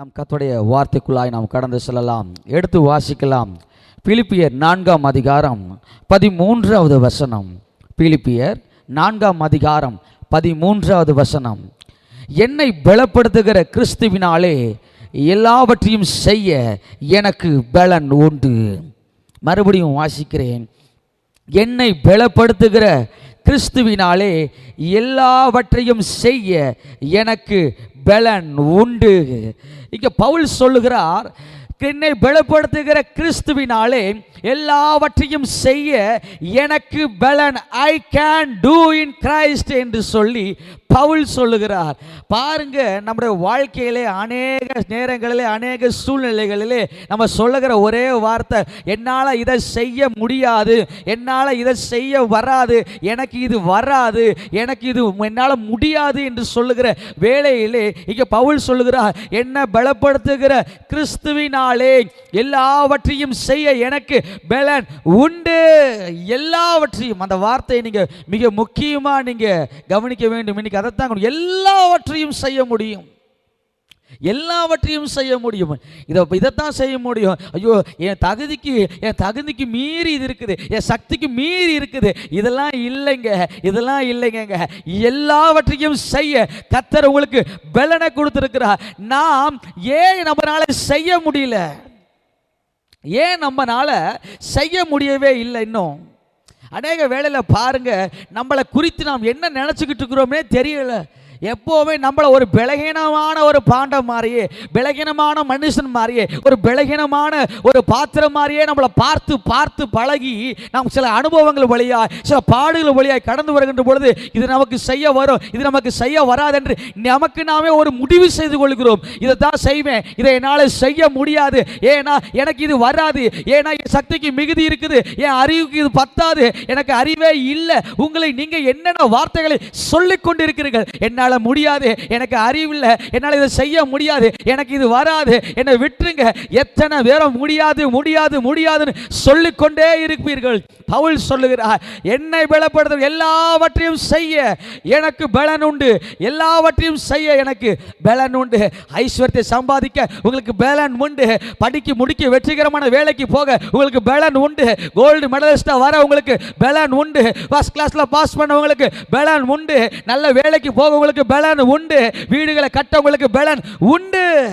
நம் கத்துடைய வார்த்தைக்குள்ளாய் நாம் கடந்து செல்லலாம். எடுத்து வாசிக்கலாம். பிலிப்பியர் நான்காம் அதிகாரம் பதிமூன்றாவது வசனம். பிலிப்பியர் நான்காம் அதிகாரம் பதிமூன்றாவது வசனம். என்னை பலப்படுத்துகிற கிறிஸ்துவினாலே எல்லாவற்றையும் செய்ய எனக்கு பலன் உண்டு. மறுபடியும் வாசிக்கிறேன். என்னை பலப்படுத்துகிற கிறிஸ்துவினாலே எல்லாவற்றையும் செய்ய எனக்கு பலன் உண்டு. இங்க பவுல் சொல்லுகிறார் என்னை பலப்படுத்துகிற கிறிஸ்துவினாலே எல்லாவற்றையும் செய்ய எனக்கு பலன். I can do in Christ என்று சொல்லி பவுல் சொல்லுகிறார். பாருங்க நம்முடைய வாழ்க்கையிலே அநேக நேரங்களிலே அநேக சூழ்நிலைகளிலே நம்ம சொல்லுகிற ஒரே வார்த்தை என்னால் இதை செய்ய முடியாது என்னால் இதை செய்ய வராது எனக்கு இது வராது எனக்கு இது என்னால் முடியாது என்று சொல்லுகிற வேளையிலே இங்கே பவுல் சொல்லுகிறார் என்ன பலப்படுத்துகிற கிறிஸ்துவினாலே எல்லாவற்றையும் செய்ய எனக்கு பலன் உண்டு. எல்லாவற்றையும் அந்த வார்த்தையை நீங்கள் மிக முக்கியமாக நீங்கள் கவனிக்க வேண்டும். இன்னைக்கு அதைத்தான் எல்லாவற்றையும் செய்ய முடியும். எல்லாவற்றையும் செய்ய முடியும். இதை இதைத்தான் செய்ய முடியும். ஐயோ என் தகுதிக்கு என் தகுதிக்கு மீறி இது இருக்குது. என் சக்திக்கு மீறி இருக்குது. இதெல்லாம் இல்லைங்க. இதெல்லாம் இல்லைங்க எல்லாவற்றையும் செய்ய கத்தர் உங்களுக்கு பலனை கொடுத்துருக்கிறார். நாம் ஏன் நம்மளால செய்ய முடியல? ஏன் நம்மனால் செய்ய முடியவே இல்லை இன்னும்? அநேக வேளையில் பாருங்க நம்மளை குறித்து நாம் என்ன நினச்சிக்கிட்டு இருக்கிறோமே தெரியலை. எப்போவுமே நம்மளை ஒரு பலகீனமான ஒரு பாண்டம் மாதிரியே பலகீனமான மனுஷன் மாதிரியே ஒரு பலகீனமான ஒரு பாத்திரம் மாதிரியே நம்மளை பார்த்து பார்த்து பழகி நாம் சில அனுபவங்கள் வழியாய் சில பாடுகள் வழியாய் கடந்து வருகின்ற பொழுது இது நமக்கு செய்ய வரும் இது நமக்கு செய்ய வராது என்று நமக்கு நாமே ஒரு முடிவு செய்து கொள்கிறோம். இதை தான் செய்வேன். இதை என்னால் செய்ய முடியாது. ஏன்னா எனக்கு இது வராது. ஏன்னா என் சக்திக்கு மிகுதி இருக்குது. என் அறிவுக்கு இது பத்தாது. எனக்கு அறிவே இல்லை. உங்களை நீங்கள் என்னென்ன வார்த்தைகளை சொல்லிக் கொண்டிருக்கிறீர்கள் என்னால் முடியாது. எனக்கு அறிவில்லை. என்னால் இதை செய்ய முடியாது. எனக்கு இது வராது. என்னை விட்டுருங்க. எத்தனை பேரும் முடியாது முடியாது முடியாதுன்னு சொல்லிக்கொண்டே இருப்பீர்கள். பவுல் சொல்லுகிறார் என்னை பலப்படுத்த எல்லாவற்றையும் செய்ய எனக்கு பலன் உண்டு. எல்லாவற்றையும் செய்ய எனக்கு பலன் உண்டு. ஐஸ்வர்யத்தை சம்பாதிக்க உங்களுக்கு பலன் உண்டு. படிக்க முடிக்க வெற்றிகரமான வேலைக்கு போக உங்களுக்கு பலன் உண்டு. கோல்டு மெடலிஸ்டாக வர உங்களுக்கு பலன் உண்டு. ஃபஸ்ட் கிளாஸ்ல பாஸ் பண்ணவங்களுக்கு பலன் உண்டு. நல்ல வேலைக்கு போக உங்களுக்கு பலன் உண்டு. வீடுகளை கட்ட உங்களுக்கு பலன் உண்டு.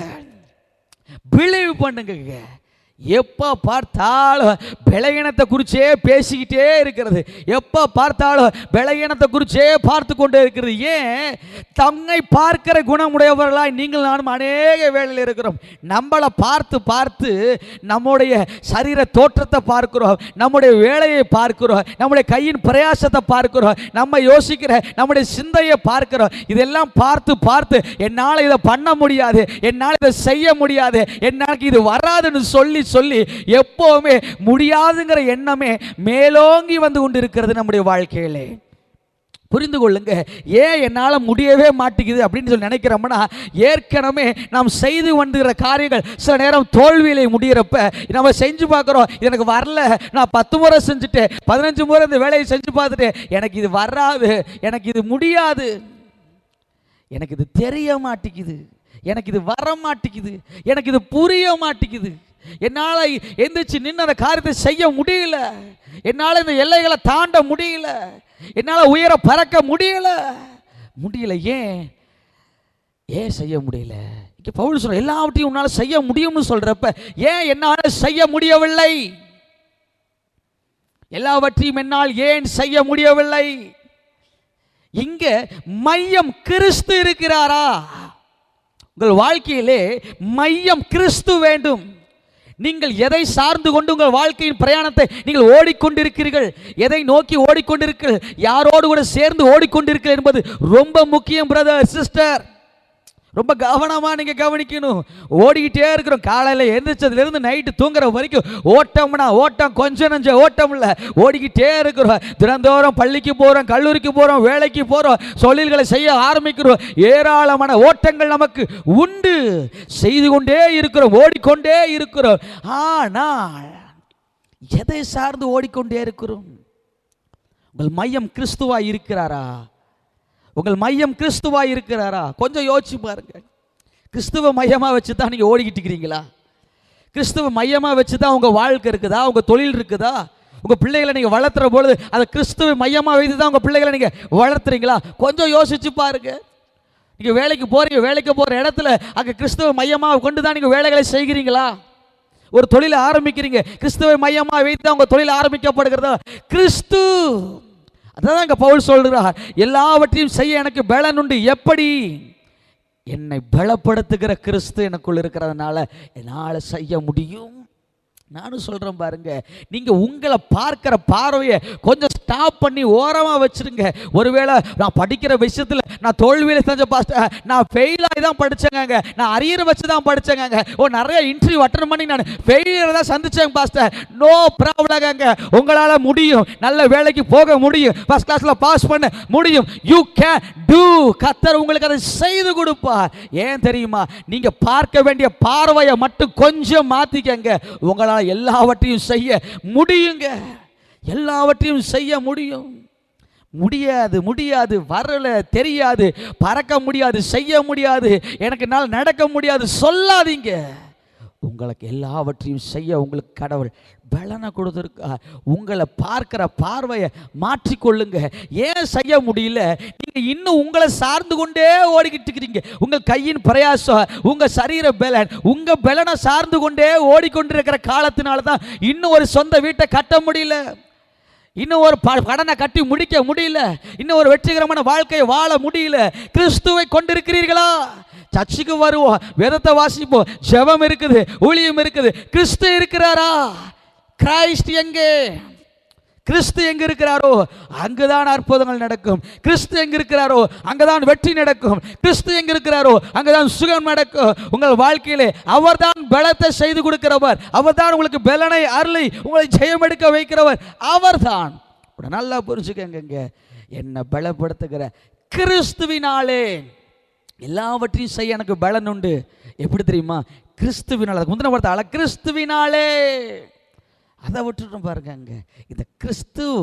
பிலீவ் பண்ணுங்க எப்போ பார்த்தாலும் பலகீனத்தை குறிச்சே பேசிக்கிட்டே இருக்கிறது. எப்போ பார்த்தாலும் பலகீனத்தை குறிச்சே பார்த்து கொண்டே இருக்கிறது. ஏன்? தன்னை பார்க்கிற குணமுடையவர்களாய் நீங்கள் நானும் அநேக வேலையில் இருக்கிறோம். நம்மளை பார்த்து பார்த்து நம்முடைய சரீர தோற்றத்தை பார்க்கிறோம். நம்முடைய வேலையை பார்க்கிறோம். நம்முடைய கையின் பிரயாசத்தை பார்க்கிறோம். நம்ம யோசிக்கிற நம்முடைய சிந்தையை பார்க்கிறோம். இதெல்லாம் பார்த்து பார்த்து என்னால் இதை பண்ண முடியாது. என்னால் இதை செய்ய முடியாது. என்னால் இது வராதுன்னு சொல்லி சொல்லி எப்போவுமே முடியாதுங்கிற எண்ணமே மேலோங்கி வந்து கொண்டு இருக்கிறது நம்முடைய வாழ்க்கையிலே. புரிந்து கொள்ளுங்க ஏன் என்னால் முடியவே மாட்டேங்குது அப்படின்னு சொல்லி நினைக்கிறோம்னா ஏற்கனவே நாம் செய்து வந்துகிற காரியங்கள் சில நேரம் தோல்வியிலே முடிகிறப்ப நம்ம செஞ்சு பார்க்குறோம் இது எனக்கு வரல நான் பத்து முறை செஞ்சுட்டேன் பதினஞ்சு முறை இந்த வேலையை செஞ்சு பார்த்துட்டேன் எனக்கு இது வராது எனக்கு இது முடியாது. எனக்கு இது தெரிய மாட்டேங்குது எனக்கு இது வர மாட்டேங்குது எனக்கு இது புரிய மாட்டேங்குது. என்னால் எந்திரிச்சு நின்று அந்த காரியத்தை செய்ய முடியல. என்னால் இந்த எல்லைகளை தாண்ட முடியல. என்னால் உயர பறக்க முடியல. முடியல ஏன்? ஏன் செய்ய முடியல? இங்கே பவுல் சொல்ற எல்லாவற்றையும் உன்னால் செய்ய முடியும்னு சொல்றப்ப ஏன் என்னால் செய்ய முடியவில்லை? எல்லாவற்றையும் என்னால் ஏன் செய்ய முடியவில்லை? இங்க மையம் கிறிஸ்து இருக்கிறாரா? உங்கள் வாழ்க்கையிலே மையம் கிறிஸ்து வேண்டும். நீங்கள் எதை சார்ந்து கொண்டு உங்கள் வாழ்க்கையின் பிரயாணத்தை நீங்கள் ஓடிக்கொண்டிருக்கிறீர்கள்? எதை நோக்கி ஓடிக்கொண்டிருக்கிறீர்கள்? யாரோடு கூட சேர்ந்து ஓடிக்கொண்டிருக்கிறீர்கள் என்பது ரொம்ப முக்கியம் பிரதர் சிஸ்டர் ரொம்ப கவனமாக நீங்கள் கவனிக்கணும். ஓடிக்கிட்டே இருக்கிறோம். காலையில் எந்திரிச்சதுலேருந்து நைட்டு தூங்குற வரைக்கும் ஓட்டம்னா ஓட்டம். கொஞ்சம் நஞ்ச ஓட்டம் இல்லை. ஓடிக்கிட்டே இருக்கிறோம். தினந்தோறும் பள்ளிக்கு போகிறோம் கல்லூரிக்கு போகிறோம் வேலைக்கு போகிறோம் தொழில்களை செய்ய ஆரம்பிக்கிறோம். ஏராளமான ஓட்டங்கள் நமக்கு உண்டு. செய்து கொண்டே இருக்கிறோம் ஓடிக்கொண்டே இருக்கிறோம். ஆனால் எதை சார்ந்து ஓடிக்கொண்டே இருக்கிறோம்? உங்கள் மையம் கிறிஸ்துவா இருக்கிறாரா? உங்கள் மையம் கிறிஸ்துவாக இருக்கிறாரா? கொஞ்சம் யோசிச்சு பாருங்க. கிறிஸ்துவ மையமாக வச்சு தான் நீங்கள் ஓடிக்கிட்டு இருக்கிறீங்களா? கிறிஸ்துவ மையமாக வச்சு தான் உங்கள் வாழ்க்கை இருக்குதா? உங்கள் தொழில் இருக்குதா? உங்கள் பிள்ளைகளை நீங்கள் வளர்த்துற பொழுது அதை கிறிஸ்துவ மையமாக வைத்து தான் உங்கள் பிள்ளைகளை நீங்கள் வளர்த்துறீங்களா? கொஞ்சம் யோசிச்சு பாருங்க. நீங்கள் வேலைக்கு போகிறீங்க வேலைக்கு போகிற இடத்துல அங்கே கிறிஸ்துவ மையமாக கொண்டு தான் நீங்கள் வேலைகளை செய்கிறீங்களா? ஒரு தொழிலை ஆரம்பிக்கிறீங்க. கிறிஸ்துவை மையமாக வைத்து தான் உங்கள் தொழில் ஆரம்பிக்கப்படுகிறதா? கிறிஸ்து! அதான் அங்கே பவுல் சொல்கிறார் எல்லாவற்றையும் செய்ய எனக்கு பலன் உண்டு. எப்படி? என்னை பலப்படுத்துகிற கிறிஸ்து எனக்குள் இருக்கிறதுனால என்னால் செய்ய முடியும். நானும் சொல்கிறேன் பாருங்க. நீங்கள் உங்களை பார்க்குற பார்வையை கொஞ்சம் ஸ்டாப் பண்ணி ஓரமாக வச்சிருங்க. ஒருவேளை நான் படிக்கிற விஷயத்தில் நான் தோல்வியில் செஞ்ச பாஸ்டர் நான் ஃபெயிலாகி தான் படித்தேங்க நான் அரியர் வச்சு தான் படித்தேங்க ஓ நிறைய இன்டர்வியூ அட்டன் பண்ணி நான் ஃபெயிலியர் தான் சந்திச்சேன் பாஸ்டர் நோ ப்ராப்ளங்க உங்களால் முடியும். நல்ல வேலைக்கு போக முடியும். ஃபர்ஸ்ட் கிளாஸில் பாஸ் பண்ண முடியும். யூ கேன் டூ கத்தர் உங்களுக்கு அதை செய்து கொடுப்பா ஏன் தெரியுமா? நீங்கள் பார்க்க வேண்டிய பார்வையை மட்டும் கொஞ்சம் மாற்றிக்கங்க உங்களால் எல்லாவற்றையும் செய்ய முடியுங்க. எல்லாவற்றையும் செய்ய முடியும். முடியாது முடியாது வரலை தெரியாது பறக்க முடியாது செய்ய முடியாது எனக்கு என்னால் நடக்க முடியாது சொல்லாதீங்க. உங்களுக்கு எல்லாவற்றையும் செய்ய உங்களுக்கு கடவுள் பலனை கொடுத்துருக்கா. உங்களை பார்க்குற பார்வையை மாற்றிக்கொள்ளுங்க. ஏன் செய்ய முடியல? நீங்கள் இன்னும் உங்களை சார்ந்து கொண்டே ஓடிக்கிட்டு இருக்கிறீங்க. உங்கள் கையின் பிரயாசம் உங்கள் சரீர பலன் உங்கள் பலனை சார்ந்து கொண்டே ஓடிக்கொண்டிருக்கிற காலத்தினால தான் இன்னும் ஒரு சொந்த வீட்டை கட்ட முடியல. இன்னும் ஒரு ப- கடனை கட்டி முடிக்க முடியல. இன்னும் ஒரு வெற்றிகரமான வாழ்க்கையை வாழ முடியல. கிறிஸ்துவை கொண்டிருக்கிறீர்களா? சர்ச்சுக்கு வருவோம். வேதத்தை வாசிப்போம். ஜெபம் இருக்குது ஊழியம் இருக்குது. கிறிஸ்து இருக்கிறாரா? கிரைஸ்ட் எங்கே? கிறிஸ்து எங்க இருக்கிறாரோ? அங்குதான் அற்புதங்கள் நடக்கும். கிறிஸ்து எங்க இருக்கிறாரோ? அங்கதான் வெற்றி நடக்கும். கிறிஸ்து எங்க இருக்கிறாரோ? அங்கதான் சுகம் நடக்கும். உங்கள் வாழ்க்கையிலே அவர்தான் பலத்தை செய்து கொடுக்கிறவர். அவர்தான் உங்களுக்கு பலனை அருளை உங்களை ஜெயம் எடுக்க வைக்கிறவர். அவர்தான். நல்லா புரிஞ்சுக்கங்க என்னை பலப்படுத்துகிற கிறிஸ்துவினாலே. எல்லாவற்றையும் செய்ய எனக்கு பலன் உண்டு. எப்படி தெரியுமா? கிறிஸ்துவினால். அதுக்கு முந்தின வார்த்தை அழ கிறிஸ்துவினாலே. அதை விட்டுட்டோம் பாருங்க அங்கே. இந்த கிறிஸ்து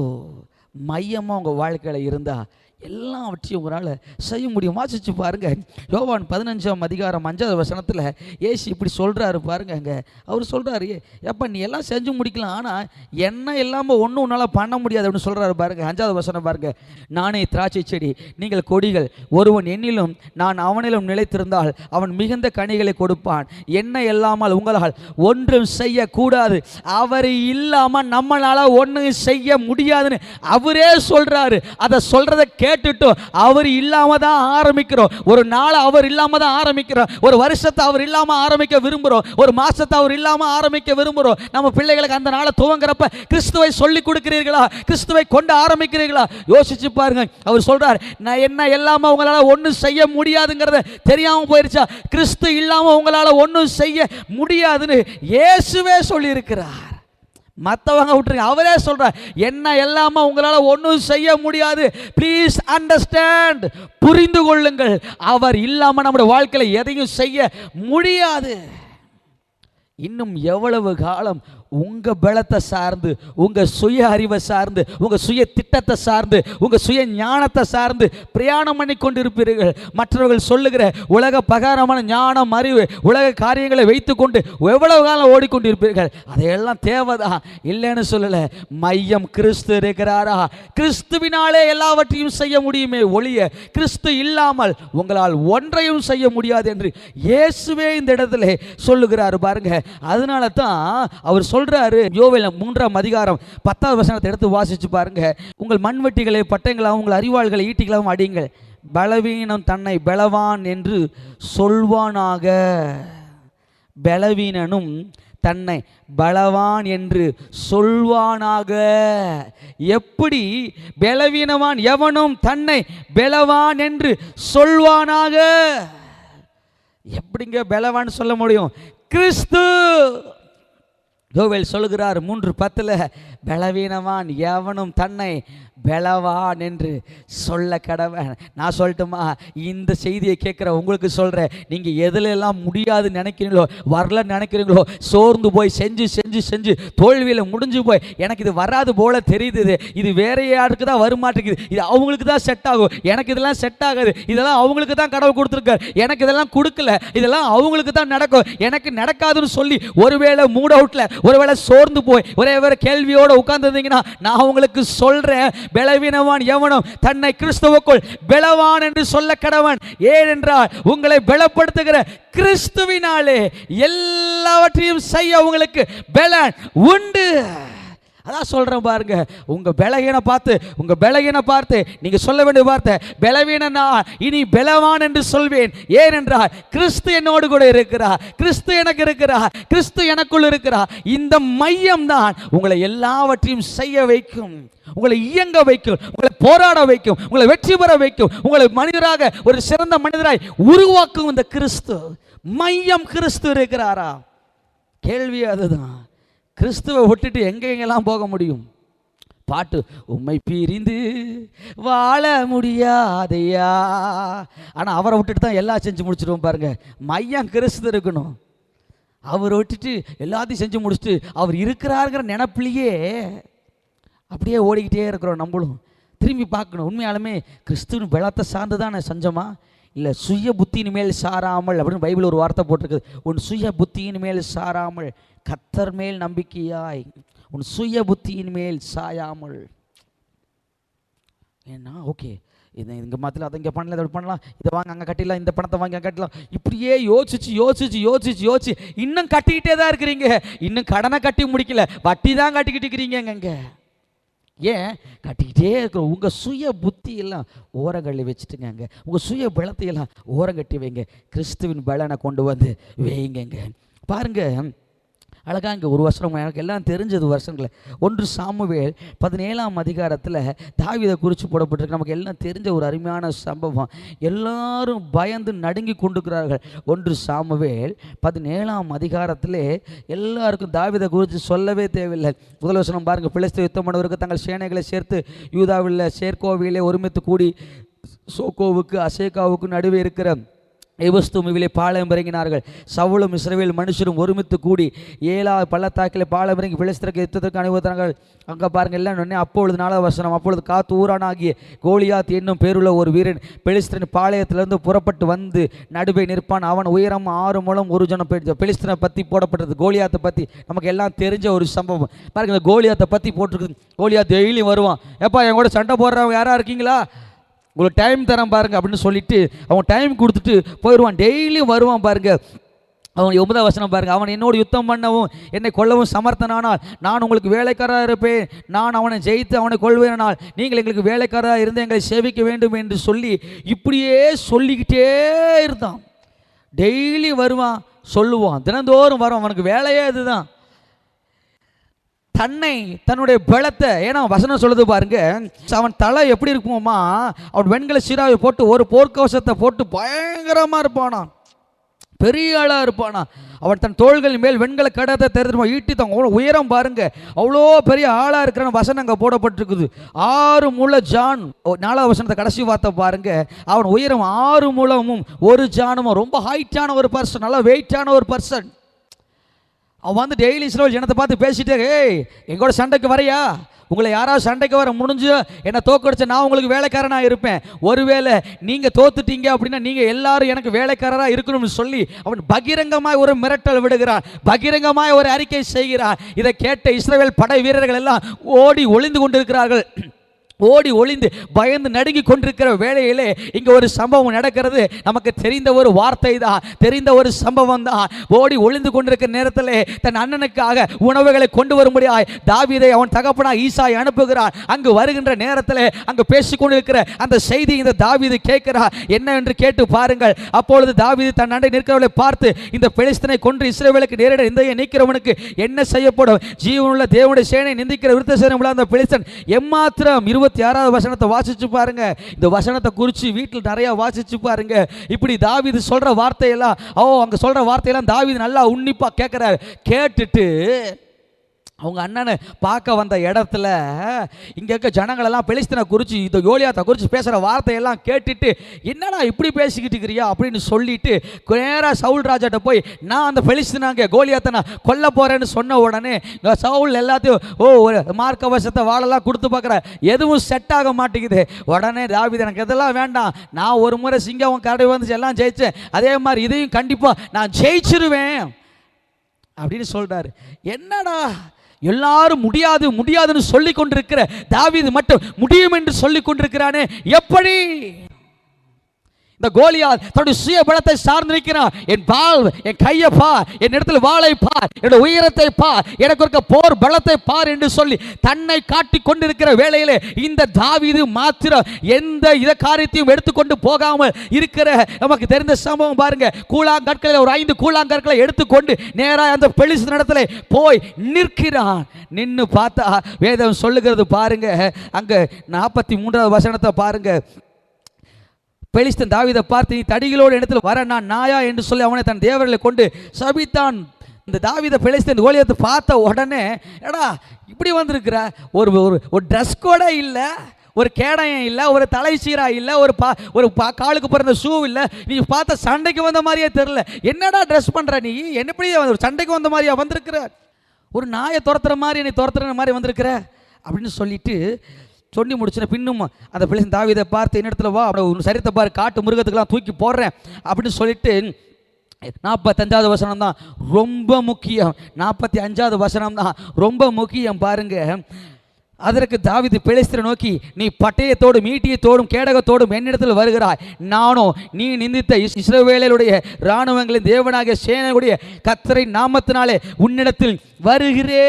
மையமாக உங்கள் வாழ்க்கையில் இருந்தால் எல்லாவற்றையும் உங்களால் செய்ய முடியும்? வாசிச்சு பாருங்க. யோவான் பதினஞ்சாம் அதிகாரம் அஞ்சாவது வசனத்தில் ஏசி இப்படி சொல்கிறாரு பாருங்க அங்கே அவர் சொல்கிறாரு எப்போ நீ எல்லாம் செஞ்சு முடிக்கலாம் ஆனால் என்ன இல்லாமல் ஒன்றும் உன்னால் பண்ண முடியாது அப்படின்னு சொல்கிறாரு பாருங்க. அஞ்சாவது வசனம் பாருங்க. நானே திராட்சை செடி நீங்கள் கொடிகள். ஒருவன் என்னிலும் நான் அவனிலும் நிலைத்திருந்தால் அவன் மிகுந்த கனிகளை கொடுப்பான். என்ன இல்லாமல் உங்களால் ஒன்றும் செய்யக்கூடாது. அவர் இல்லாமல் நம்மளால் ஒன்றும் செய்ய முடியாதுன்னு அவரே சொல்கிறாரு அதை சொல்கிறத கே கேட்டுட்டோம் அவர் இல்லாமல் தான் ஆரம்பிக்கிறோம். ஒரு நாளை அவர் இல்லாமல் தான் ஆரம்பிக்கிறோம். ஒரு வருஷத்தை அவர் இல்லாமல் ஆரம்பிக்க விரும்புகிறோம் ஒரு மாதத்தை அவர் இல்லாமல் ஆரம்பிக்க விரும்புகிறோம் நம்ம பிள்ளைகளுக்கு அந்த நாளை துவங்குறப்ப கிறிஸ்துவை சொல்லி கொடுக்கிறீர்களா? கிறிஸ்துவை கொண்டு ஆரம்பிக்கிறீர்களா? யோசிச்சு பாருங்க. அவர் சொல்றார் நான் என்ன இல்லாமல் உங்களால் ஒன்றும் செய்ய முடியாதுங்கிறத தெரியாமல் போயிருச்சா? கிறிஸ்து இல்லாமல் உங்களால் ஒன்றும் செய்ய முடியாதுன்னு இயேசுவே சொல்லியிருக்கிறார். மற்றவங்க விட்டுருங்க. அவரே சொல்கிறார் என்ன எல்லாம உங்களால் ஒன்றும் செய்ய முடியாது. ப்ளீஸ் அண்டர்ஸ்டாண்ட் புரிந்து கொள்ளுங்கள். அவர் இல்லாமல் நம்முடைய வாழ்க்கையில் எதையும் செய்ய முடியாது. இன்னும் எவ்வளவு காலம் உங்க பலத்தை சார்ந்து உங்கள் சுய அறிவை சார்ந்து உங்க சுய திட்டத்தை சார்ந்து உங்கள் சுய ஞானத்தை சார்ந்து பிரயாணம் பண்ணி கொண்டு இருப்பீர்கள் மற்றவர்கள் சொல்லுகிற உலக பகாரமான ஞானம் அறிவு உலக காரியங்களை வைத்துக்கொண்டு எவ்வளவு காலம் ஓடிக்கொண்டிருப்பீர்கள்? அதையெல்லாம் தேவைதான் இல்லைன்னு சொல்லல. மையம் கிறிஸ்து இருக்கிறாரா? கிறிஸ்துவினாலே எல்லாவற்றையும் செய்ய முடியுமே ஒழிய கிறிஸ்து இல்லாமல் உங்களால் ஒன்றையும் செய்ய முடியாது என்று இயேசுவே இந்த இடத்துல சொல்லுகிறார் பாருங்க. அதனால தான் அவர் சொல்றாரு. யோவேல மூன்றாம் அதிகாரம் பத்தாவது வசனத்தை எடுத்து வாசிச்சு பாருங்க. உங்கள் மண்வெட்டிகளை பட்டங்களாகவும் உங்கள் அறிவாள்களை ஈட்டிகளாகவும் அடியுங்கள். பலவீனம் தன்னை பலவான் என்று சொல்வானாக. பலவீனனும் தன்னை பலவான் என்று சொல்வானாக. எப்படி? பலவீனவான் எவனும் தன்னை பலவான் என்று சொல்வானாக? எப்படிங்க பலவான் சொல்ல முடியும்? கிறிஸ்து! யோவேல் சொல்கிறார் மூன்று பத்தில் பலவீனவான் எவனும் தன்னை பலவான் என்று சொல்ல கடவன். நான் சொல்லட்டுமா? இந்த செய்தியை கேட்குற உங்களுக்கு சொல்கிறேன் நீங்கள் எதுல எல்லாம் முடியாது நினைக்கிறீங்களோ வரல நினைக்கிறீங்களோ சோர்ந்து போய் செஞ்சு செஞ்சு செஞ்சு தோல்வியில் முடிஞ்சு போய் எனக்கு இது வராது போல தெரியுது இது. வேற யாருக்கு தான் வரமாட்டேங்குது இது அவங்களுக்கு தான் செட் ஆகும். எனக்கு இதெல்லாம் செட் ஆகாது. இதெல்லாம் அவங்களுக்கு தான் கடவுள் கொடுத்துருக்காரு. எனக்கு இதெல்லாம் கொடுக்கல. இதெல்லாம் அவங்களுக்கு தான் நடக்கும். எனக்கு நடக்காதுன்னு சொல்லி ஒருவேளை மூட் அவுட்டில் ஒருவேளை சோர்ந்து போய் ஒரே ஒரு கேள்வியோடு உட்கார்ந்துருந்தீங்கன்னா நான் உங்களுக்கு சொல்கிறேன் பலவீனவான் எவனும் தன்னை கிறிஸ்துவுக்குள் பலவான் என்று சொல்ல கடவன். ஏனென்றால் உங்களை பலப்படுத்துகிற கிறிஸ்துவினாலே எல்லாவற்றையும் செய்ய உங்களுக்கு பலன் உண்டு. அதான் சொல்கிறேன் பாருங்க. உங்கள் பலகீனை பார்த்து உங்கள் பலகீனை பார்த்து நீங்கள் சொல்ல வேண்டிய வார்த்தை பலவீன நான் இனி பலவான் என்று சொல்வேன். ஏனென்றால் கிறிஸ்து என்னோடு கூட இருக்கிறா கிறிஸ்து எனக்கு இருக்கிறா கிறிஸ்து எனக்குள் இருக்கிறா இந்த மையம் தான் உங்களை எல்லாவற்றையும் செய்ய வைக்கும். உங்களை இயங்க வைக்கும். உங்களை போராட வைக்கும். உங்களை வெற்றி பெற வைக்கும். உங்களை மனிதராக ஒரு சிறந்த மனிதராய் உருவாக்கும் இந்த கிறிஸ்து. மையம் கிறிஸ்து இருக்கிறாரா? கேள்வி அதுதான். கிறிஸ்துவை விட்டுட்டு எங்கெங்கெல்லாம் போக முடியும்? பாட்டு உண்மை பிரிந்து வாழ முடியாதையா? ஆனால் அவரை விட்டுட்டு தான் எல்லாம் செஞ்சு முடிச்சிடுவோம் பாருங்க. மையம் கிறிஸ்து இருக்கணும். அவரை விட்டுட்டு எல்லாத்தையும் செஞ்சு முடிச்சுட்டு அவர் இருக்கிறாருங்கிற நினப்பிலேயே அப்படியே ஓடிக்கிட்டே இருக்கிறோம் நம்மளும். திரும்பி பார்க்கணும். உண்மையாலுமே கிறிஸ்துவின் பலத்தை சார்ந்து தானே செஞ்சோமா? இல்லை சுய புத்தியின் மேல் சாராமல் அப்படின்னு பைபிள் ஒரு வார்த்தை போட்டிருக்குது உன் சுய புத்தியின் மேல் சாராமல் கத்தர் மேல் நம்பிக்கையாய் உன் சுய புத்தியின் மேல் சாயாமல். ஏன்னா ஓகே இது இங்கே மாற்றல அதை இங்கே பண்ணல இதை பண்ணலாம் இதை வாங்க அங்கே கட்டிடலாம் இந்த பணத்தை வாங்கி அங்கே கட்டலாம். இப்படியே யோசிச்சு யோசிச்சு யோசிச்சு யோசிச்சு இன்னும் கட்டிக்கிட்டே தான் இருக்கிறீங்க. இன்னும் கடனை கட்டி முடிக்கல வட்டி தான் கட்டிக்கிட்டு இருக்கிறீங்க அங்கே. ஏன்? கட்டிக்கிட்டே இருக்கிறோம் உங்கள் சுய புத்தியெல்லாம் ஓரங்கள்ளி வச்சுட்டுங்க உங்கள் சுய பலத்தையெல்லாம் ஓரங்கட்டி வைங்க. கிறிஸ்துவின் பலனை கொண்டு வந்து வைங்கங்க. பாருங்க அழகாக இங்கே ஒரு வருஷம் எனக்கு எல்லாம் தெரிஞ்சது வருஷங்களை. ஒன்று சாமுவேல் பதினேழாம் அதிகாரத்தில் தாவிதை குறித்து போடப்பட்டிருக்கு. நமக்கு எல்லாம் தெரிஞ்ச ஒரு அருமையான சம்பவம். எல்லாரும் பயந்து நடுங்கி கொண்டுக்கிறார்கள் ஒன்று சாமுவேல் பதினேழாம் அதிகாரத்திலே எல்லாருக்கும் தாவிதை குறித்து சொல்லவே தேவையில்லை. முதல் வசனம் பாருங்கள் பிழைத்து யுத்தம் பண்ணவருக்கு தங்கள் சேனைகளை சேர்த்து யூதாவில் சேர்க்கோவிலே ஒருமித்து கூடி சோக்கோவுக்கு அசேகாவுக்கு நடுவே இருக்கிற எபஸ்துமிவிலே பாலம் இறங்கினார்கள். சவுளும் இஸ்ரேவேல் மனுஷரும் ஒருமித்து கூடி ஏழா பள்ளத்தாக்கிலே பாலம் இறங்கி பிளஸ்திரக்கு யுத்தத்திற்கு அனுபவித்தார்கள் அங்கே பாருங்கள் எல்லாம் உடனே அப்பொழுது நாள வசனம் அப்பொழுது காத்து ஊரானாகிய கோலியாத் என்னும் பேருள்ள ஒரு வீரன் பெலிஸ்திரன் பாளையத்திலிருந்து புறப்பட்டு வந்து நடுவே நிற்பான். அவன் உயரம் ஆறு மூலம் ஒரு ஜனம் பெலிஸ்தனை பற்றி போடப்பட்டது கோலியாத்தை பற்றி நமக்கு எல்லாம் தெரிஞ்ச ஒரு சம்பவம். பாருங்க இந்த கோலியாத்தை பற்றி போட்டிருக்குது. கோலியாத் டெய்லியும் வருவான். எப்பா என் கூட சண்டை போடுறவங்க யாரா இருக்கீங்களா? உங்களுக்கு டைம் தரேன் பாருங்க அப்படின்னு சொல்லிட்டு அவன் டைம் கொடுத்துட்டு போயிடுவான். டெய்லியும் வருவான் பாருங்க. அவன் ஒன்பதாம் வசனம் பாருங்க. அவன் என்னோடு யுத்தம் பண்ணவும் என்னை கொல்லவும் சமர்த்தனானால் நான் உங்களுக்கு வேலைக்காரராக இருப்பேன். நான் அவனை ஜெயித்து அவனை கொள்வேனால் நீங்கள் எங்களுக்கு வேலைக்காரராக இருந்து எங்களை சேவிக்க வேண்டும் என்று சொல்லி இப்படியே சொல்லிக்கிட்டே இருந்தான். டெய்லி வருவான் சொல்லுவான். தினந்தோறும் வரும் அவனுக்கு வேலையே இதுதான் தன்னை தன்னுடைய பலத்தை ஏன்னா வசனம் சொல்லுது பாருங்க அவன் தலை எப்படி இருக்குமோமா அவன் வெண்கல சீராவை போட்டு ஒரு போர்க்கவசத்தை போட்டு பயங்கரமாக இருப்பானா. பெரிய ஆளாக இருப்பானா. அவன் தன் தோள்கள் மேல் வெண்கல கடத்தை தெரிஞ்சுமா ஈட்டி தான் அவ்வளோ உயரம் பாருங்க. அவ்வளோ பெரிய ஆளாக இருக்கிறான் வசனம் அங்கே போடப்பட்டிருக்குது. ஆறு மூல ஜான் நாலாவது வசனத்தை கடைசி வார்த்தை பாருங்க. அவன் உயரம் ஆறு மூலமும் ஒரு ஜானமும் ரொம்ப ஹைட்டான ஒரு பர்சன் நல்லா வெயிட்டான ஒரு பர்சன் அவன் வந்து டெய்லி இஸ்ரேல் ஜனத்தை பார்த்து பேசிட்டே ஏய் எங்கூட சண்டைக்கு வரையா? உங்களை யாராவது சண்டைக்கு வர முடிஞ்சு என்னை தோக்கடிச்ச நான் உங்களுக்கு வேலைக்காரனாக இருப்பேன். ஒருவேளை நீங்கள் தோத்துட்டீங்க அப்படின்னா நீங்கள் எல்லாரும் எனக்கு வேலைக்காரராக இருக்கணும்னு சொல்லி அவன் பகிரங்கமாய் ஒரு மிரட்டல் விடுகிறான். பகிரங்கமாய் ஒரு அறிக்கை செய்கிறான். இதை கேட்ட இஸ்ரேல் படை வீரர்கள் எல்லாம் ஓடி ஒளிந்து கொண்டிருக்கிறார்கள். ஓடி ஒளிந்து பயந்து நடுங்கி கொண்டிருக்கிற வேளையிலே இங்கே ஒரு சம்பவம் நடக்கிறது. நமக்கு தெரிந்த ஒரு வார்த்தை தான் தெரிந்த ஒரு சம்பவம் தான் ஓடி ஒளிந்து கொண்டிருக்கிற நேரத்திலே தன் அண்ணனுக்காக உணவுகளை கொண்டு வரும்படியாய் தாவிதை அவன் தகப்பனா ஈசாய் அனுப்புகிறான் அங்கு வருகின்ற நேரத்தில் அங்கு பேசிக்கொண்டிருக்கிற அந்த செய்தி இந்த தாவீது கேட்கிறா என்ன என்று கேட்டு பாருங்கள். அப்பொழுது தாவீது தன் அண்டை நிற்கிறவளை பார்த்து இந்த பெலிஸ்தனை கொன்று இஸ்ரேவேலுக்கு நேரிட இந்த நிற்கிறவனுக்கு என்ன செய்யப்படும்? ஜீவனுள்ள தேவனுடைய சேனை நிந்திக்கிற விருத்த சேனம் அந்த பெலிஸ்தன் எம்மாத்திரம் இருபத்தி ஆறாவது வசனத்தை வாசிச்சு பாருங்க. இந்த வசனத்தை குறித்து வீட்டில் நிறைய வாசிச்சு பாருங்க. இப்படி தாவீது சொல்ற வார்த்தையெல்லாம் ஓ அங்க சொல்ற வார்த்தையெல்லாம் தாவீது நல்லா உன்னிப்பா கேட்குறாரு கேட்டுட்டு அவங்க அண்ணனை பார்க்க வந்த இடத்துல இங்கே இருக்க ஜனங்களெல்லாம் பெலிஸ்தனை குறித்து இந்த யோலியாத்தை குறித்து பேசுகிற வார்த்தையெல்லாம் கேட்டுட்டு என்னடா இப்படி பேசிக்கிட்டு இருக்கிறியா? அப்படின்னு சொல்லிட்டு நேராக சவுல் ராஜாட்ட போய் நான் அந்த பெலிஸ்தினாங்க கோலியாத்தை நான் கொல்ல போகிறேன்னு சொன்ன உடனே சவுல் எல்லாத்தையும் ஓ ஒரு மார்க்கவசத்தை வாழெல்லாம் கொடுத்து பார்க்குறேன் எதுவும் செட் ஆக மாட்டேங்குது. உடனே தாவிது எனக்கு இதெல்லாம் வேண்டாம். நான் ஒரு முறை சிங்கம் கடை வந்துச்சு எல்லாம் ஜெயிச்சேன். அதே மாதிரி இதையும் கண்டிப்பாக நான் ஜெயிச்சிருவேன். அப்படின்னு சொல்கிறாரு என்னடா? எல்லாரும் முடியாது முடியாதுன்னு சொல்லி கொண்டிருக்கிற தாவிது மட்டும் முடியும் என்று சொல்லி கொண்டிருக்கிறானே எப்படி? இந்த கோலியால் தன்னுடைய சுய பலத்தை சார்ந்திருக்கிறான் என் பால் என் கையை பார் என் இடத்துல வாளை பார் என்னோட உயரத்தை பார் எனக்கு இருக்க போர் பலத்தை பார் என்று சொல்லி தன்னை காட்டி கொண்டிருக்கிற வேளையிலே இந்த தாவிது மாத்திரம் எந்த இத காரியத்தையும் எடுத்துக்கொண்டு போகாமல் இருக்கிற நமக்கு தெரிந்த சம்பவம் பாருங்க. கூழாங்கற்களை ஒரு ஐந்து கூழாங்கற்களை எடுத்துக்கொண்டு நேராக அந்த பெலிஸ் நடத்துல போய் நிற்கிறான். நின்று பார்த்தா வேதம் சொல்லுகிறது பாருங்க. அங்க நாற்பத்தி மூன்றாவது வசனத்தை பாருங்க. பெலிஸ்தன் தாவிதை பார்த்து நீ தடிகளோடு இடத்துல வர நான் நாயா? என்று சொல்லி அவனை தன் தேவர்களை கொண்டு சபித்தான். இந்த தாவித பெலிஸ்தன் கோலியத்தை பார்த்த உடனே எடா இப்படி வந்திருக்கிற? ஒரு ஒரு ஒரு ட்ரெஸ் கூட இல்லை ஒரு கேடயம் இல்லை ஒரு தலை சீரா இல்லை ஒரு பா ஒரு பா காலுக்கு பிறந்த ஷூ இல்லை நீ பார்த்த சண்டைக்கு வந்த மாதிரியே தெரில என்னடா ட்ரெஸ் பண்ணுற நீ? என்னப்படி ஒரு சண்டைக்கு வந்த மாதிரியா வந்திருக்கிற? ஒரு நாயை துரத்துற மாதிரி நீ துரத்துற மாதிரி வந்திருக்கிற? அப்படின்னு சொல்லிட்டு சொல்லி முடிச்சுன பின்னும் அந்த பிள்ளை தாவிதை பார்த்து என்னிடத்துல வா அவனை உன் சரித்தை பாரு காட்டு மிருகத்துக்கெல்லாம் தூக்கி போடுறேன். அப்படின்னு சொல்லிட்டு நாற்பத்தஞ்சாவது வசனம் தான் ரொம்ப முக்கியம். நாற்பத்தி அஞ்சாவது வசனம் தான் ரொம்ப முக்கியம் பாருங்க. அதற்கு தாவிது பெலிஸ்தரை நோக்கி நீ பட்டயத்தோடும் ஈட்டியத்தோடும் கேடகத்தோடும் என்னிடத்தில் வருகிறாய். நானோ நீ நிந்தித்த இஸ்- இஸ்ரவேலருடைய இராணுவங்களின் தேவனாக சேனையுடைய கத்தரை நாமத்தினாலே உன்னிடத்தில் வருகிறே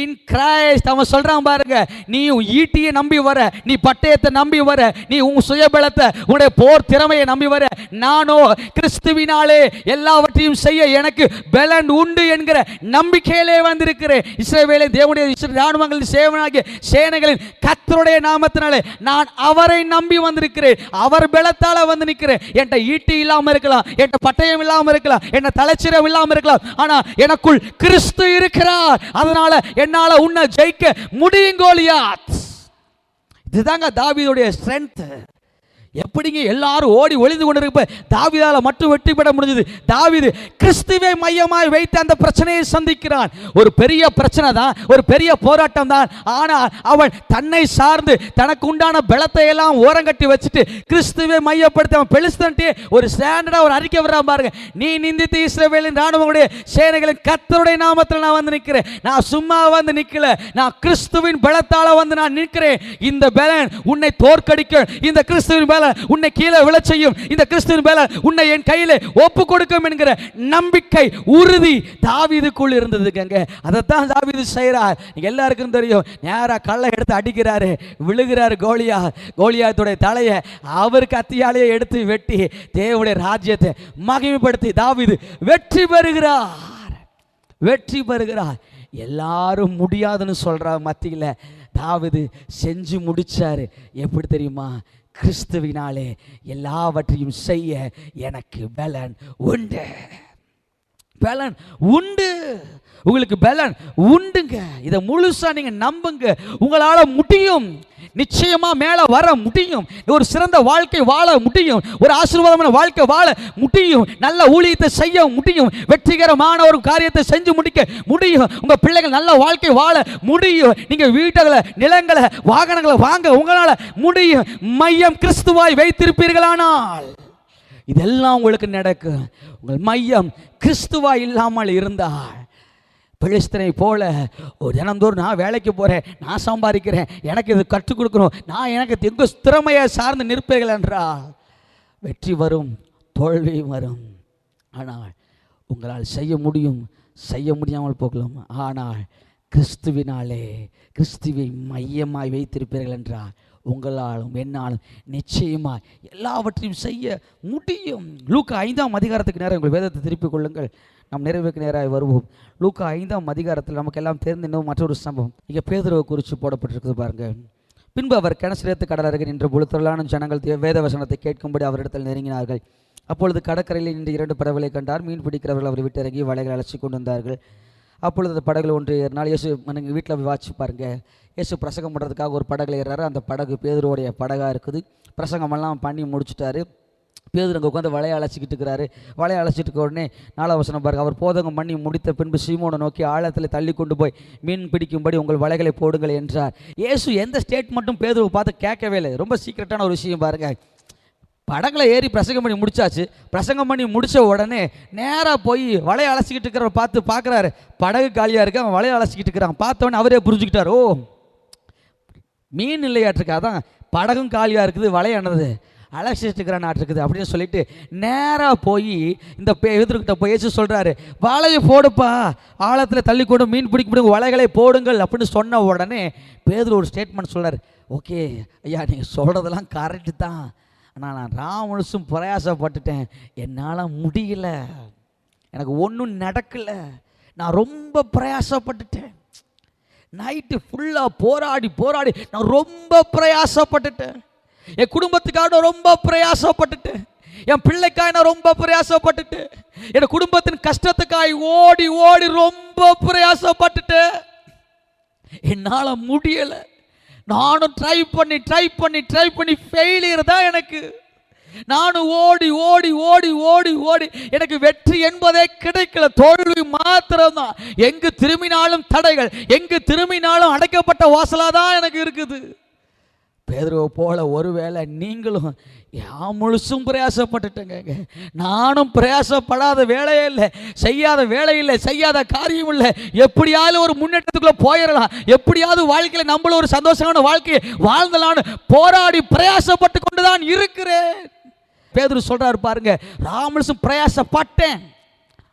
இன் கிரைஸ்ட் அவன் சொல்கிறான் பாருங்க நீ உன் ஈட்டியை நம்பி வர நீ பட்டயத்தை நம்பி வர நீ உன் சுயபலத்தை உன்னுடைய போர் திறமையை நம்பி வர. நானோ கிறிஸ்துவினாலே எல்லாவற்றையும் செய்ய எனக்கு பலன் உண்டு என்கிற நம்பிக்கையிலே வந்திருக்கிறேன். இஸ்ரவேலை தேவனுடைய ராணுவங்களின் சேவனாகிய சேனைகளின் கத்தருடைய நாமத்தினாலே நான் அவரை நம்பி வந்திருக்கிறேன். அவர் பலத்தால் வந்து நிற்கிறேன். என்கிட்ட ஈட்டி இல்லாமல் இருக்கலாம் என்கிட்ட பட்டயம் இல்லாமல் இருக்கலாம் என்ன தலைச்சிரம் இல்லாமல் இருக்கலாம். ஆனால் எனக்குள் கிறிஸ்து இருக்கிறார். அதனால என்னால உன்னை ஜெயிக்க முடியுங்கோலியாத் இதுதாங்க தாவியுடைய ஸ்ட்ரென்த் எப்படிங்க எல்லாரும் ஓடி ஒளிந்து கொண்டிருப்ப தாவிதால மட்டும் வெற்றி பெற முடிஞ்சது? தாவிது கிறிஸ்துவை மையமாய் வைத்து அந்த பிரச்சனையை சந்திக்கிறான். ஒரு பெரிய பிரச்சனை தான் ஒரு பெரிய போராட்டம் தான். ஆனால் அவன் தன்னை சார்ந்து தனக்கு உண்டான பலத்தை எல்லாம் ஓரங்கட்டி வச்சுட்டு கிறிஸ்துவை மையப்படுத்தி அவன் பெலிஸ்தன்ட்டு ஒரு ஸ்டாண்டர்டா ஒரு அறிக்கை வர்றான் பாருங்க. நீ நிந்தித்து இஸ்ரவேலின் ராணுவங்களுடைய சேனைகளின் கத்தருடைய நாமத்தில் நான் வந்து நிற்கிறேன். நான் சும்மா வந்து நிற்கல நான் கிறிஸ்துவின் பலத்தால வந்து நான் நிற்கிறேன். இந்த பலன் உன்னை தோற்கடிக்க இந்த கிறிஸ்துவின் பலன் உன்னை கீழே விழ செய்யும் இந்த கிறிஸ்துவின் மேல உன்னை என் கையில ஒப்பு கொடுக்கும் என்கிற நம்பிக்கை உறுதி தாவீதுக்குள் இருந்ததுங்க அதைத்தான் தாவிது செய்கிறார். எல்லாருக்கும் தெரியும் நேரா கல்லை எடுத்து அடிக்கிறாரு. விழுகிறாரு கோலியா கோலியாத்துடைய தலையை அவர் கத்தியாலேயே எடுத்து வெட்டி தேவனுடைய ராஜ்யத்தை மகிமைப்படுத்தி தாவீது வெற்றி பெறுகிறார். வெற்றி பெறுகிறார். எல்லாரும் முடியாதுன்னு சொல்ற மத்தியில். தாவது செஞ்சு முடிச்சாரு. எப்படி தெரியுமா? கிறிஸ்துவினாலே எல்லாவற்றையும் செய்ய எனக்கு பலன் உண்டு. பலன் உண்டு. உங்களுக்கு பலன் உண்டுங்க. இதை முழுசா நீங்க நம்புங்க. உங்களால முடியும். நிச்சயமா மேல வர முடியும். ஒரு சிறந்த வாழ்க்கை வாழ முடியும். ஒரு ஆசீர்வாதமான வாழ்க்கை வாழ முடியும். நல்ல ஊழியத்தை செய்ய முடியும். வெற்றிகரமான ஒரு காரியத்தை செஞ்சு முடிக்க முடியும். உங்க பிள்ளைகள் நல்ல வாழ்க்கை வாழ முடியும். நீங்க வீட்டுகளை நிலங்களை வாகனங்களை வாங்க உங்களால முடியும். மையம் கிறிஸ்துவாய் வைத்திருப்பீர்களானால். இதெல்லாம் உங்களுக்கு நடக்கும் உங்கள் மையம் கிறிஸ்துவா இல்லாமல் இருந்தால். பிழிஸ்தனை போல ஒரு தினந்தோறும் நான் வேலைக்கு போகிறேன் நான் சம்பாதிக்கிறேன் எனக்கு இது கற்றுக் கொடுக்கணும் நான் எனக்கு எங்க திறமையை சார்ந்து நிற்பீர்கள் என்றால். வெற்றி வரும் தோல்வி வரும். ஆனால் உங்களால் செய்ய முடியும் செய்ய முடியாமல் போகலாம். ஆனால் கிறிஸ்துவினாலே கிறிஸ்துவை மையமாய் வைத்திருப்பீர்கள் என்றால் உங்களாலும் என்னாலும் நிச்சயமாக எல்லாவற்றையும் செய்ய முடியும். லூக்கா ஐந்தாம் அதிகாரத்துக்கு நேரம் உங்கள் வேதத்தை திருப்பிக் கொள்ளுங்கள். நம் நிறைவுக்கு நேராக வருவோம். லூக்கா ஐந்தாம் அதிகாரத்தில் நமக்கு எல்லாம் தெரிந்த இன்னும் மற்றொரு சம்பவம். இங்கே பேதுருவை குறித்து போடப்பட்டிருக்குது பாருங்கள் பின்பு அவர் கிணசிரத்து கடலருகே நின்ற பொழுத்தலான ஜனங்கள் வேத வசனத்தை கேட்கும்படி அவரிடத்தில் நெருங்கினார்கள். அப்பொழுது கடற்கரையில் நின்று இரண்டு பறவைகளை கண்டார். மீன் பிடிக்கிறவர்கள் அவரை விட்டிறங்கி வலைகளை அழைச்சி கொண்டு வந்தார்கள். அப்பொழுது அந்த படகுல ஒன்று ஏறினால் இயேசு நீங்கள் வீட்டில் போய் வாட்சி பாருங்க. இயேசு பிரசங்கம் பண்ணுறதுக்காக ஒரு படகுல ஏறாரு அந்த படகு பேதருடைய படகாக இருக்குது. பிரசங்கமெல்லாம் பண்ணி முடிச்சுட்டாரு. பேதுரு அங்கே உட்காந்து வலையை அழைச்சிக்கிட்டு இருக்கிறாரு. வலையை அழைச்சிட்டு இருக்க உடனே நாலாம் வசனம் பாருங்க. அவர் போதகம் பண்ணி முடித்த பின்பு சீமோனை நோக்கி ஆழத்தில் தள்ளி கொண்டு போய் மீன் பிடிக்கும்படி உங்கள் வலைகளை போடுங்கள் என்றார். இயேசு எந்த ஸ்டேட்மெண்ட்டும் பேதுருவை பார்த்து கேட்கவே இல்லை. ரொம்ப சீக்கிரட்டான ஒரு விஷயம் பாருங்கள் படங்களை ஏறி பிரசங்கம் பண்ணி முடிச்சாச்சு. பிரசங்கம் பண்ணி முடிச்ச உடனே நேராக போய் வலையை அலசிக்கிட்டு இருக்கிறவன் பார்த்து பார்க்குறாரு. படகு காலியாக இருக்கு அவன் வலையை அலசிக்கிட்டு இருக்கிறான். பார்த்தவொடனே அவரே புரிஞ்சுக்கிட்டார். ஓ மீன் இல்லையாட்டிருக்கா தான் படகும் காலியாக இருக்குது வலையானது அலசிட்டு இருக்கிற நாட்டிருக்குது அப்படின்னு சொல்லிட்டு நேராக போய் இந்த எதிர்கிட்ட போய் ஏசு சொல்கிறாரு வலையை போடுப்பா ஆழத்தில் தள்ளி கொண்டு மீன் பிடிக்க முடியும் வலைகளை போடுங்கள் அப்படின்னு சொன்ன உடனே பேதில் ஒரு ஸ்டேட்மெண்ட் சொல்கிறார் ஓகே ஐயா நீங்கள் சொல்கிறதெல்லாம் கரெக்டு தான். ஆனால் நான் ராமனுசும் பிரயாசப்பட்டுட்டேன். என்னால் முடியல. எனக்கு ஒன்றும் நடக்கலை. நான் ரொம்ப பிரயாசப்பட்டுட்டேன். நைட்டு ஃபுல்லாக போராடி போராடி நான் ரொம்ப பிரயாசப்பட்டுட்டேன். என் குடும்பத்துக்காக நான் ரொம்ப பிரயாசப்பட்டுட்டேன். என் பிள்ளைக்காய் நான் ரொம்ப பிரயாசப்பட்டுட்டேன். என் குடும்பத்தின் கஷ்டத்துக்காய் ஓடி ஓடி ரொம்ப பிரயாசப்பட்டுட்டேன். என்னால் முடியலை. நானும் ட்ரை பண்ணி ட்ரை பண்ணி ட்ரை பண்ணி ஃபெயிலியர் தான் எனக்கு. நானும் ஓடி ஓடி ஓடி ஓடி ஓடி. எனக்கு வெற்றி என்பதே கிடைக்கல. தோல்வி மாத்திரம்தான். எங்கு திரும்பினாலும் தடைகள் எங்கு திரும்பினாலும் அடைக்கப்பட்ட வாசலாக தான் எனக்கு இருக்குது. பேதுருவை போல ஒருவேளை நீங்களும் யான் முழுசும் பிரயாசப்பட்டுட்டேங்க. நானும் பிரயாசப்படாத வேலையே இல்லை செய்யாத வேலை இல்லை செய்யாத காரியம் இல்லை. எப்படியாவது ஒரு முன்னேற்றத்துக்குள்ளே போயிடலாம். எப்படியாவது வாழ்க்கையில் நம்மளும் ஒரு சந்தோஷமான வாழ்க்கையை வாழ்ந்தலான்னு போராடி பிரயாசப்பட்டு கொண்டு தான் இருக்கிறேன். பேதுரு சொல்கிறாரு பாருங்க ராமலுசும் பிரயாசப்பட்டேன்.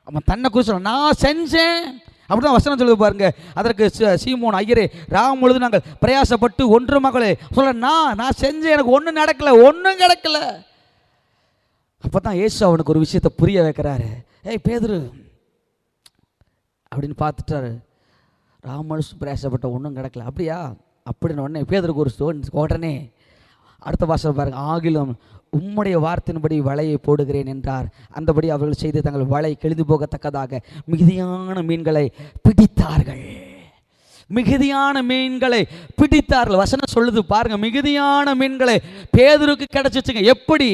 அவன் தன்னை குறிச்சு நான் செஞ்சேன். அப்படிதான் வசனம் சொல்லுது பாருங்க. அதற்கு சீமோன் ஐயரே ராம் பொழுது நாங்கள் பிரயாசப்பட்டு ஒன்று மகளே சொல்ல நான் நான் செஞ்சேன் எனக்கு ஒன்றும் நடக்கல ஒன்றும் கிடக்கல அப்போ தான் ஏசு அவனுக்கு ஒரு விஷயத்தை புரிய வைக்கிறாரு. ஏய் பேதரு. அப்படின்னு பார்த்துட்டாரு. ராமனுஷ் பிரயாசப்பட்ட ஒன்றும் கிடக்கல அப்படியா? அப்படின்னு உடனே பேதருக்கு ஒரு ஸ்டோன் உடனே. அடுத்த வாசல் பாருங்க ஆகிலும் உம்முடைய வார்த்தையின்படி வலையை போடுகிறேன் என்றார். அந்தபடி அவர்கள் செய்து தங்கள் வலை கெழுது போகத்தக்கதாக மிகுதியான மீன்களை பிடித்தார்கள். மிகுதியான மீன்களை பிடித்தார்கள். வசனம் சொல்லுது பாருங்க மிகுதியான மீன்களை பேதருக்கு கிடைச்சிச்சுங்க எப்படி?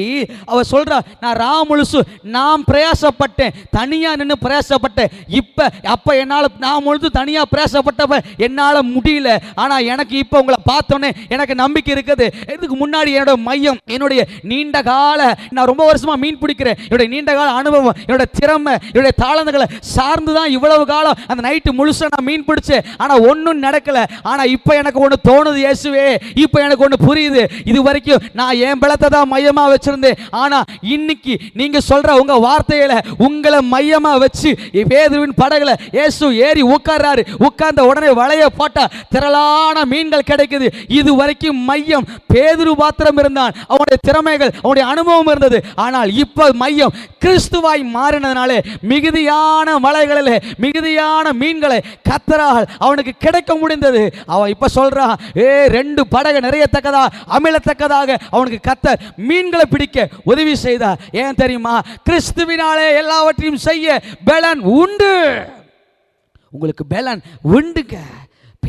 அவ சொல்றா நான் ராமுழுசு நான் பிரயாசப்பட்டேன். தனியா நின்று பிரயாசப்பட்டேன். இப்ப அப்ப என்னால நான் முழுது தனியா பிரயாசப்பட்டப்ப என்னால முடியல. ஆனா எனக்கு இப்ப உங்களை பார்த்தோன்னே எனக்கு நம்பிக்கை இருக்குது. இதுக்கு முன்னாடி என்னோட மையம் என்னுடைய நீண்ட கால நான் ரொம்ப வருஷமா மீன் பிடிக்கிறேன். என்னுடைய நீண்ட கால அனுபவம் என்னோட திறமை என்னுடைய தாளந்துகளை சார்ந்து தான் இவ்வளவு காலம் அந்த நைட்டு முழுசா நான் மீன் பிடிச்சேன். ஆனா ஒன்றும் நடக்கல. ஆனால் இப்போ எனக்கு ஒன்று தோணுது இயேசுவே. இப்போ எனக்கு ஒன்று புரியுது. இது வரைக்கும் நான் என் பலத்தை தான் மையமாக வச்சுருந்தேன். ஆனால் இன்னைக்கு நீங்கள் சொல்கிற உங்கள் வார்த்தையில் உங்களை மையமாக வச்சு பேதுருவின் படகுல இயேசு ஏறி உட்கார்றாரு. உட்கார்ந்த உடனே வளைய போட்டால் திரளான மீன்கள் கிடைக்குது. இது வரைக்கும் மையம் பேதுரு பாத்திரம் இருந்தான். அவனுடைய திறமைகள் அவனுடைய அனுபவம் இருந்தது. ஆனால் இப்போ மையம் கிறிஸ்துவாய் மாறினதுனாலே மிகுதியான மலைகளில் மிகுதியான மீன்களை கத்தரால் அவனுக்கு கிடை கிடைக்க முடிந்தது. அவன் இப்ப சொல்கிறான் ஏ ரெண்டு படகு நிறையத்தக்கதா அமிழத்தக்கதாக அவனுக்கு கத்த மீன்களை பிடிக்க உதவி செய்தார். ஏன் தெரியுமா? கிறிஸ்துவினாலே எல்லாவற்றையும் செய்ய பலன் உண்டு. உங்களுக்கு பலன் உண்டுங்க.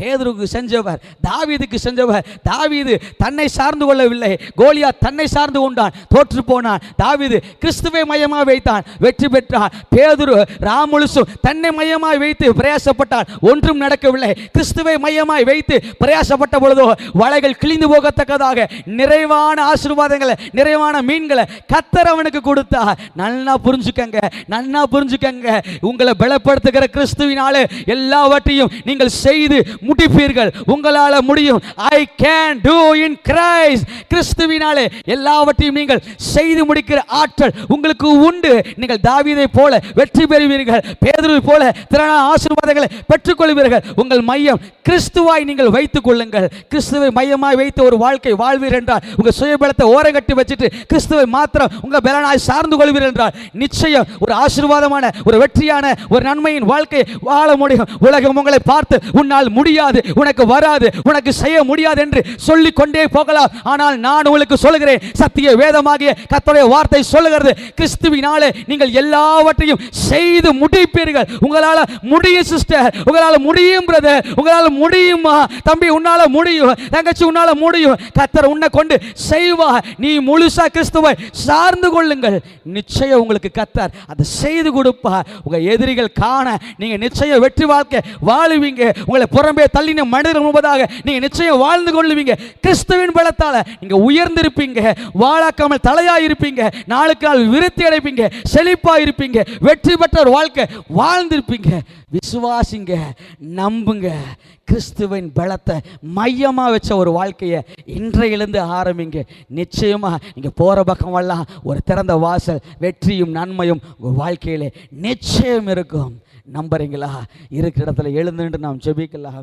பேதருக்கு செஞ்சவர் தாவீதுக்கு செஞ்சவர். தாவீது தன்னை சார்ந்து கொள்ளவில்லை. கோலியா தன்னை சார்ந்து கொண்டான். தோற்று போனான். தாவீது கிறிஸ்துவை மையமாக வைத்தான். வெற்றி பெற்றான். பேதுரு ராமுலுசும் தன்னை மையமாக வைத்து பிரயாசப்பட்டான். ஒன்றும் நடக்கவில்லை. கிறிஸ்துவை மையமாய் வைத்து பிரயாசப்பட்ட பொழுதோ வலைகள் கிழிந்து போகத்தக்கதாக நிறைவான ஆசீர்வாதங்களை நிறைவான மீன்களை கத்தர் அவனுக்கு கொடுத்தா நல்லா புரிஞ்சுக்கங்க நல்லா புரிஞ்சுக்கங்க. உங்களை பலப்படுத்துகிற கிறிஸ்துவினால எல்லாவற்றையும் நீங்கள் செய்து முடிப்பீர்கள். உங்களால முடியும். I can do in Christ கிறிஸ்துவினாலே எல்லாவற்றையும் நீங்கள் செய்து முடிக்கிற ஆற்றல் உங்களுக்கு உண்டு. நீங்கள் தாவீதை போல வெற்றி பெறுவீர்கள். பேதுருவை போல திறனான ஆசீர்வாதங்களை பெற்றுக்கொள்வீர்கள். உங்கள் மையம் கிறிஸ்துவாய் நீங்கள் வைத்துக் கொள்ளுங்கள். கிறிஸ்துவை மையமாய் வைத்து ஒரு வாழ்க்கை வாழ்வீர் என்றால் உங்கள் சுயபலத்தை ஓரங்கட்டி வச்சுட்டு கிறிஸ்துவை மாத்திரம் உங்கள் பலனாய் சார்ந்து கொள்வீர் என்றால் நிச்சயம் ஒரு ஆசீர்வாதமான ஒரு வெற்றியான ஒரு நன்மையின் வாழ்க்கை வாழ முடியும். உலகம் உங்களை பார்த்து உன்னால் முடி முடியாது. உனக்கு வராது. உனக்கு செய்ய முடியாது என்று சொல்லிக் கொண்டே போகலாம். ஆனால் நான் உங்களுக்கு சொல்லுகிறேன். சத்திய வேதமாகிய கத்தோடைய வார்த்தை சொல்லுகிறது. கிறிஸ்துவினாலே நீங்கள் எல்லாவற்றையும் செய்து முடிப்பீர்கள். உங்களால முடியும் சிஸ்டர் உங்களால் முடியும் பிரதர் உங்களால் முடியுமா தம்பி உன்னால முடியும். தங்கச்சி உன்னால முடியும். கத்தர் உன்னை கொண்டு செய்வா நீ முழுசா கிறிஸ்துவை சார்ந்து கொள்ளுங்கள். நிச்சயம் உங்களுக்கு கத்தார் அதை செய்து கொடுப்பா உங்க எதிரிகள் காண நீங்க நிச்சயம் வெற்றி வாழ்க்கை வாழுவீங்க. உங்களை புறம்பே தள்ளின மனிதர் முன்பதாக நீங்க நிச்சயம் வாழ்ந்து கொள்ளுவீங்க. கிறிஸ்துவின் பலத்தால நீங்க உயர்ந்திருப்பீங்க. வாழாக்காமல் தலையா இருப்பீங்க நாளுக்கு நாள் விருத்தி அடைப்பீங்க. செழிப்பா இருப்பீங்க வெற்றி பெற்ற ஒரு வாழ்க்கை வாழ்ந்திருப்பீங்க. விசுவாசிங்க நம்புங்க. கிறிஸ்துவின் பலத்தை மையமா வச்ச ஒரு வாழ்க்கையை இன்றையிலிருந்து ஆரம்பிங்க. நிச்சயமா நீங்கள் போற பக்கம் எல்லாம் ஒரு திறந்த வாசல் வெற்றியும் நன்மையும் உங்கள் வாழ்க்கையிலே நிச்சயம் இருக்கும். நம்புறீங்களா? இருக்கிற இடத்துல எழுந்துட்டு நாம் ஜெபிக்கலாம்